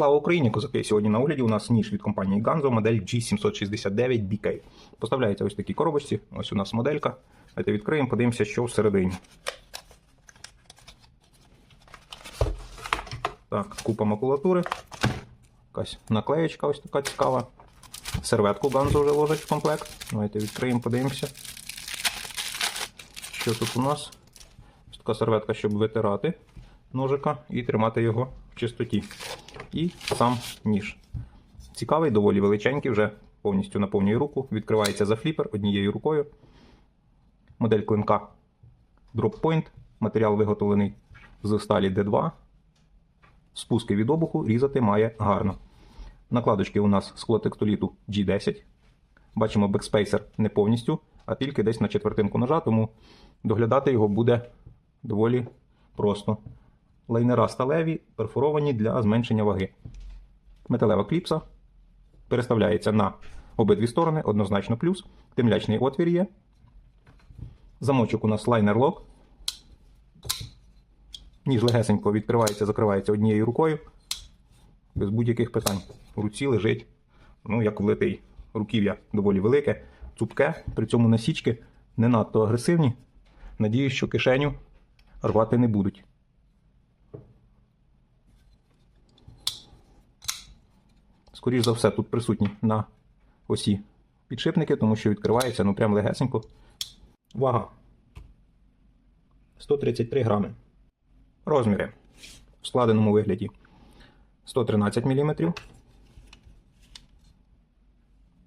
Слава Україні, козаки! Сьогодні на огляді у нас ніж від компанії Ganzo, модель G769 BK. Поставляється ось в такій коробочці. Ось у нас моделька. Давайте відкриємо, подивимося, що всередині. Так, купа макулатури. Якась наклеєчка ось така цікава. Серветку Ganzo вже ложить в комплект. Давайте відкриємо, подивимося. Що тут у нас? Ось така серветка, щоб витирати ножика і тримати його в чистоті. І сам ніж. Цікавий, доволі величенький, вже повністю наповнює руку. Відкривається за фліпер однією рукою. Модель клинка Drop Point. Матеріал виготовлений з сталі D2. Спуски від обуху різати має гарно. Накладочки у нас склотекстоліту G10. Бачимо, бекспейсер не повністю, а тільки десь на четвертинку ножа, тому доглядати його буде доволі просто. Лайнера сталеві, перфоровані для зменшення ваги. Металева кліпса переставляється на обидві сторони, однозначно плюс. Темлячний отвір є. Замочок у нас лайнер лок. Ніж легесенько відкривається, закривається однією рукою. Без будь-яких питань. У руці лежить, ну, як влитий. Руків'я доволі велике, цупке, при цьому насічки не надто агресивні. Надіюсь, що кишеню рвати не будуть. Скоріше за все, тут присутні на осі підшипники, тому що відкривається ну прям легесенько. Вага. 133 грами. Розміри. В складеному вигляді. 113 мм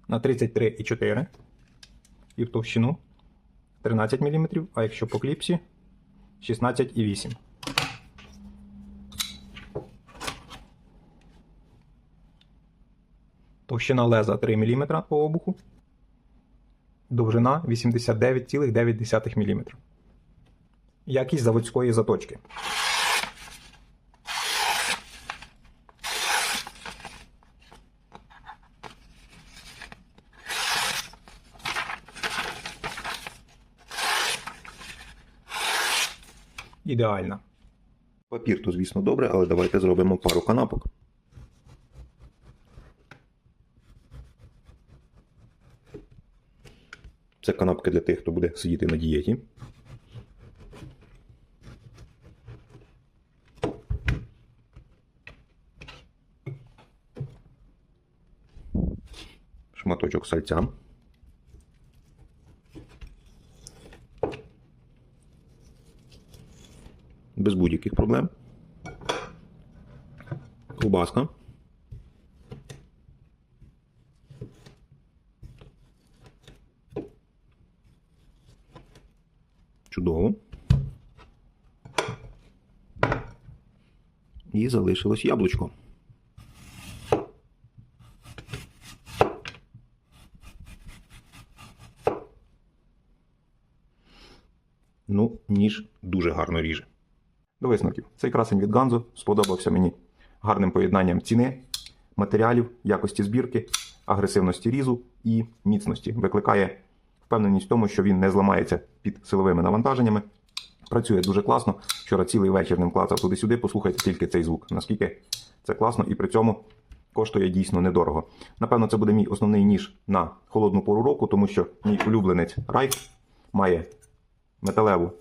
на 33,4 і в товщину 13 мм, а якщо по кліпсі 16,8 Товщина леза 3 мм по обуху. Довжина 89,9 мм. Якість заводської заточки. Ідеальна. Папір то, звісно, добре, але давайте зробимо пару канапок. Це канапки для тих, хто буде сидіти на дієті. Шматочок сальця. Без будь-яких проблем. Ковбаска. Чудово. І залишилось яблучко. Ну, ніж дуже гарно ріже. До висновків. Цей красень від Ganzo сподобався мені гарним поєднанням ціни, матеріалів, якості збірки, агресивності різу і міцності. Викликає впевненість в тому, що він не зламається під силовими навантаженнями. Працює дуже класно. Вчора цілий вечір ним клацав туди-сюди. Послухайте тільки цей звук. Наскільки це класно і при цьому коштує дійсно недорого. Напевно, це буде мій основний ніж на холодну пору року, тому що мій улюбленець Райк має металеву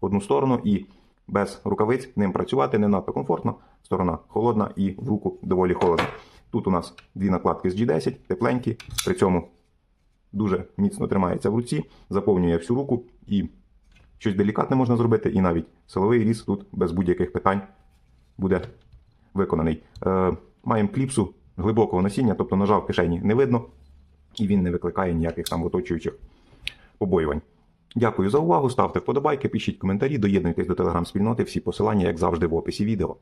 одну сторону і без рукавиць ним працювати не надто комфортно. Сторона холодна і в руку доволі холодно. Тут у нас дві накладки з G10, тепленькі, при цьому дуже міцно тримається в руці, заповнює всю руку і щось делікатне можна зробити, і навіть силовий різ тут без будь-яких питань буде виконаний. Е, маємо кліпсу глибокого носіння, тобто ножа в кишені не видно, і він не викликає ніяких там оточуючих побоювань. Дякую за увагу. Ставте вподобайки, пишіть коментарі, доєднуйтесь до телеграм-спільноти. Всі посилання, як завжди, в описі відео.